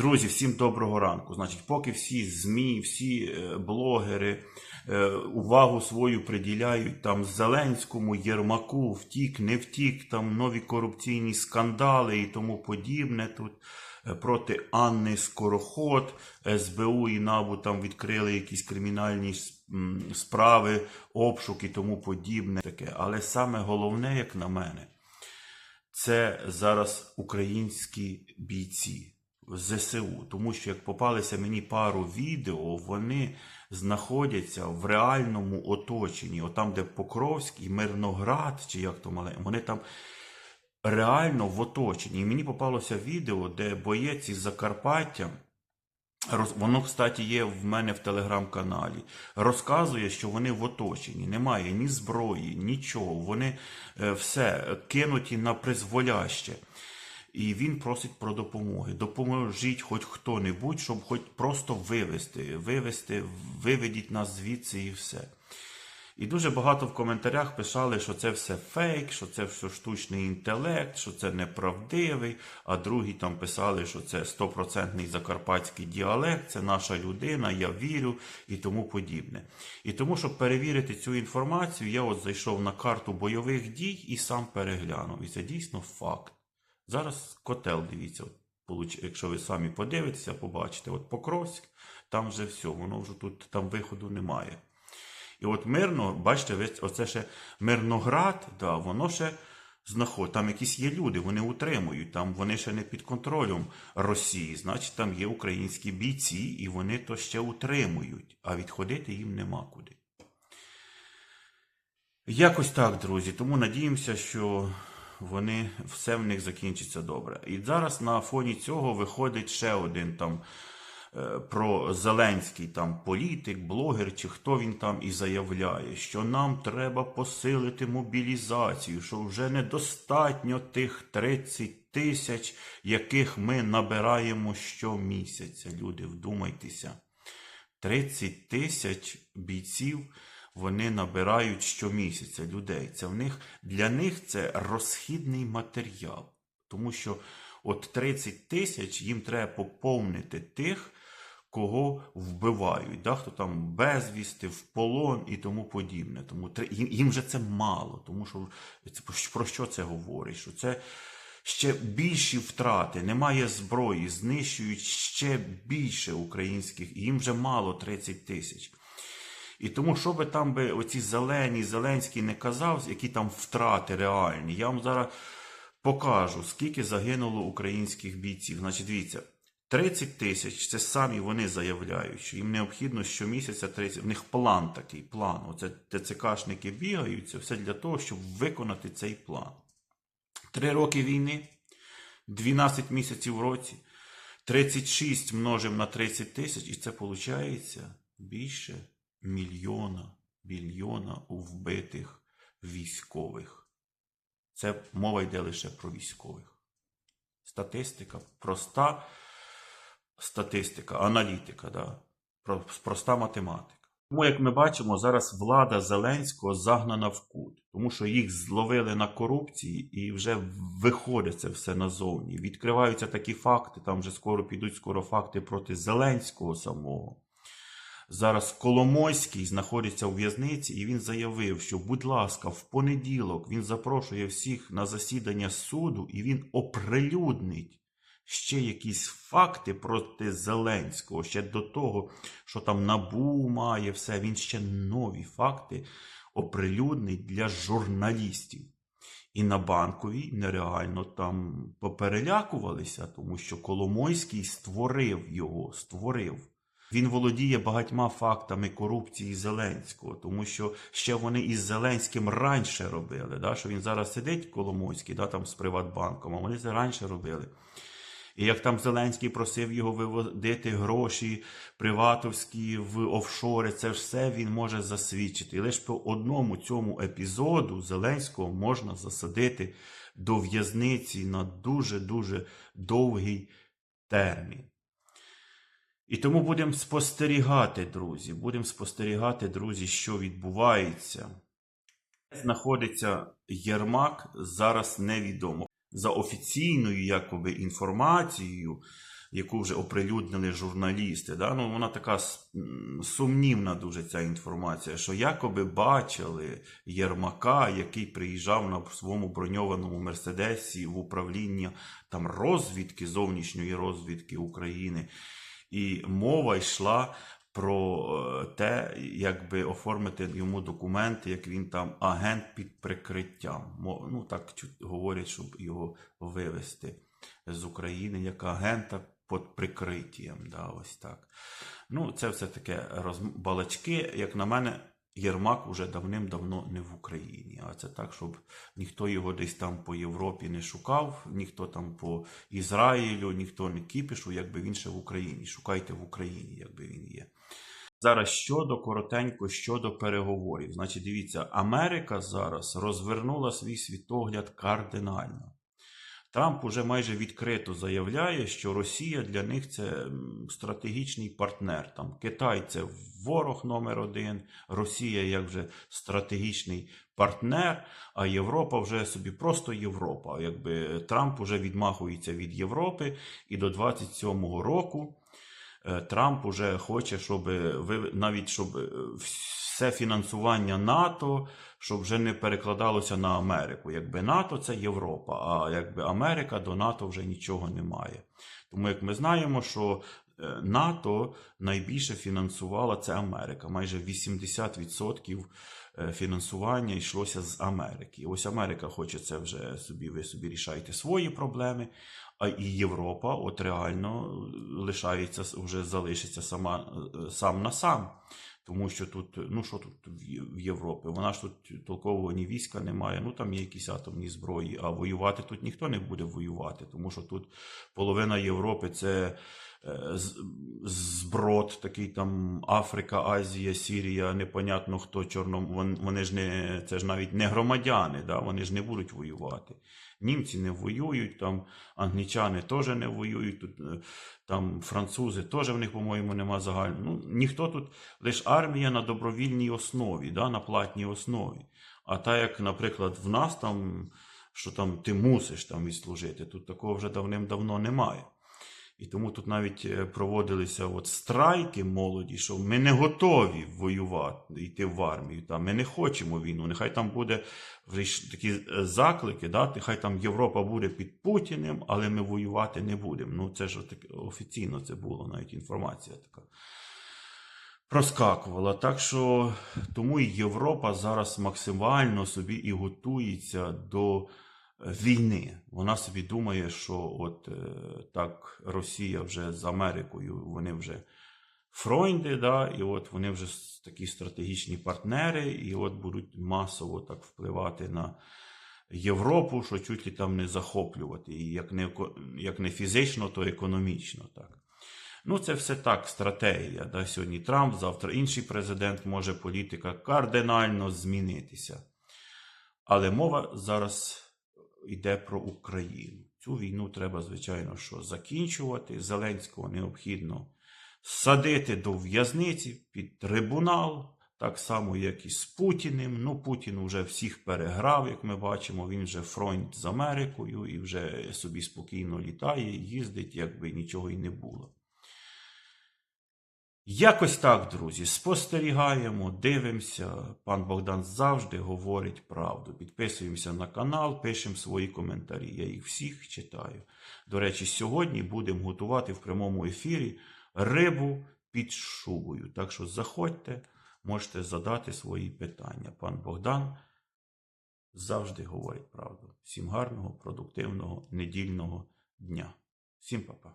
Друзі, всім доброго ранку. Значить, поки всі ЗМІ, всі е, блогери е, увагу свою приділяють там Зеленському, Єрмаку, втік, не втік, там нові корупційні скандали і тому подібне. Тут е, проти Анни Скороход, СБУ і НАБУ там відкрили якісь кримінальні справи, обшук і тому подібне. Таке. Але саме головне, як на мене, це зараз українські бійці ЗСУ. Тому що як попалися мені пару відео, вони знаходяться в реальному оточенні. Отам, де Покровський, Мирноград, чи як то мале, вони там реально в оточенні. І мені попалося відео, де боєць із Закарпаття. Воно, кстати, є в мене в телеграм-каналі. Розказує, що вони в оточенні. Немає ні зброї, нічого. Вони е, все кинуті на призволяще. І він просить про допомоги. Допоможіть хоч хто-небудь, щоб хоч просто вивести, вивести, виведіть нас звідси і все. І дуже багато в коментарях писали, що це все фейк, що це все штучний інтелект, що це неправдивий, а другі там писали, що це стопроцентний закарпатський діалект, це наша людина, я вірю і тому подібне. І тому, щоб перевірити цю інформацію, я от зайшов на карту бойових дій і сам переглянув. І це дійсно факт. Зараз котел, дивіться, якщо ви самі подивитеся, побачите, от Покровськ, там вже все, воно вже тут там виходу немає. І от мирно, бачите, оце ще Мирноград, да, воно ще знаходить. Там якісь є люди, вони утримують, там вони ще не під контролем Росії. Значить, там є українські бійці, і вони то ще утримують, а відходити їм нема куди. Якось так, друзі. Тому надіємося, що вони все в них закінчиться добре. І зараз на фоні цього виходить ще один там е, про Зеленський там політик, блогер чи хто він там і заявляє, що нам треба посилити мобілізацію, що вже недостатньо тих 30 тисяч, яких ми набираємо щомісяця. Люди, вдумайтеся. 30 тисяч бійців вони набирають щомісяця людей. Це в них, для них це розхідний матеріал. Тому що от 30 тисяч їм треба поповнити тих, кого вбивають, да? хто там безвісти, в полон і тому подібне. Тому їм, їм же це мало, тому що це про що це говорить? Що це ще більші втрати, немає зброї, знищують ще більше українських, і їм вже мало 30 тисяч. І тому, що би там би оці зелені, Зеленський не казав, які там втрати реальні, я вам зараз покажу, скільки загинуло українських бійців. Значить, дивіться, 30 тисяч це самі вони заявляють, що їм необхідно щомісяця 30. В них план такий, план. Оце ТЦКшники бігають, це все для того, щоб виконати цей план. Три роки війни, 12 місяців в році, 36 множимо на 30 тисяч, і це виходить більше мільйона, мільйона вбитих військових. Це мова йде лише про військових. Статистика, проста статистика, аналітика, да? Проста математика. Тому, як ми бачимо, зараз влада Зеленського загнана в кут, тому що їх зловили на корупції і вже виходить це все назовні. Відкриваються такі факти, там вже скоро підуть скоро факти проти Зеленського самого. Зараз Коломойський знаходиться у в'язниці, і він заявив, що, будь ласка, в понеділок він запрошує всіх на засідання суду, і він оприлюднить ще якісь факти проти Зеленського, ще до того, що там набу має все. Він ще нові факти оприлюднить для журналістів. І на банковій нереально там поперелякувалися, тому що Коломойський створив його, створив. Він володіє багатьма фактами корупції Зеленського, тому що ще вони із Зеленським раніше робили. Да? Що він зараз сидить Коломойський, да, там з Приватбанком, а вони це раніше робили. І як там Зеленський просив його виводити гроші приватовські в офшори, це все він може засвідчити. І лише по одному цьому епізоду Зеленського можна засадити до в'язниці на дуже-дуже довгий термін. І тому будемо спостерігати, друзі. Будемо спостерігати, друзі, що відбувається. Знаходиться Єрмак, зараз невідомо. За офіційною якоби інформацією, яку вже оприлюднили журналісти. Да? Ну, вона така сумнівна дуже ця інформація, що якоби бачили Єрмака, який приїжджав на своєму броньованому Мерседесі в управління там розвідки, зовнішньої розвідки України. І мова йшла про е, те, як би оформити йому документи, як він там агент під прикриттям. Ну так говорять, щоб його вивезти з України як агента під прикриттям. Да, ось так. Ну, це все таке розбалачки. Як на мене, Єрмак уже давним-давно не в Україні. А це так, щоб ніхто його десь там по Європі не шукав, ніхто там по Ізраїлю, ніхто не кіпішу, якби він ще в Україні. Шукайте в Україні, якби він є. Зараз щодо коротенько, щодо переговорів. Значить, дивіться, Америка зараз розвернула свій світогляд кардинально. Трамп уже майже відкрито заявляє, що Росія для них це стратегічний партнер. Там Китай це ворог номер один, Росія як вже стратегічний партнер, а Європа вже собі просто Європа. Якби Трамп уже відмахується від Європи, і до 27-го року е, Трамп уже хоче, щоб ви навіть щоб е, все фінансування НАТО, щоб вже не перекладалося на Америку. Якби НАТО це Європа, а якби Америка до НАТО вже нічого не має. Тому як ми знаємо, що е, НАТО найбільше фінансувала це Америка. Майже 80% е, фінансування йшлося з Америки. Ось Америка хоче це вже собі, ви собі рішаєте свої проблеми. А і Європа, от реально лишається вже залишиться сама е, сам на сам. Тому що тут, ну що тут в Європі? Вона ж тут толкового ні війська немає, ну там є якісь атомні зброї, а воювати тут ніхто не буде воювати, тому що тут половина Європи це е, зброд, такий там Африка, Азія, Сірія, непонятно хто чорном. вон- Вони ж не це ж навіть не громадяни, да? вони ж не будуть воювати. Німці не воюють, там англічани теж не воюють, тут е, там французи теж в них, по-моєму, нема загального. Ну, ніхто тут, лише армія на добровільній основі, да, на платній основі. А так як, наприклад, в нас там, що там ти мусиш там відслужити, тут такого вже давним-давно немає. І тому тут навіть е, проводилися от страйки молоді, що ми не готові воювати, йти в армію. Там, ми не хочемо війну. Нехай там буде такі е, заклики, да? нехай там Європа буде під Путіним, але ми воювати не будемо. Ну, це ж таке офіційно це було, навіть інформація така. Проскакувала. Так що тому і Європа зараз максимально собі і готується до війни. Вона собі думає, що от е, так Росія вже з Америкою, вони вже фройнди, да, і от вони вже такі стратегічні партнери, і от будуть масово так впливати на Європу, що чуть ли там не захоплювати, і як не, як не фізично, то економічно так. Ну, це все так, стратегія. Да? Сьогодні Трамп, завтра інший президент, може політика кардинально змінитися. Але мова зараз йде про Україну. Цю війну треба, звичайно, що закінчувати. Зеленського необхідно садити до в'язниці під трибунал, так само, як і з Путіним. Ну, Путін вже всіх переграв, як ми бачимо. Він вже фронт з Америкою і вже собі спокійно літає, їздить, якби нічого й не було. Якось так, друзі, спостерігаємо, дивимося. Пан Богдан завжди говорить правду. Підписуємося на канал, пишемо свої коментарі. Я їх всіх читаю. До речі, сьогодні будемо готувати в прямому ефірі рибу під шубою. Так що заходьте, можете задати свої питання. Пан Богдан завжди говорить правду. Всім гарного, продуктивного, недільного дня. Всім па-па.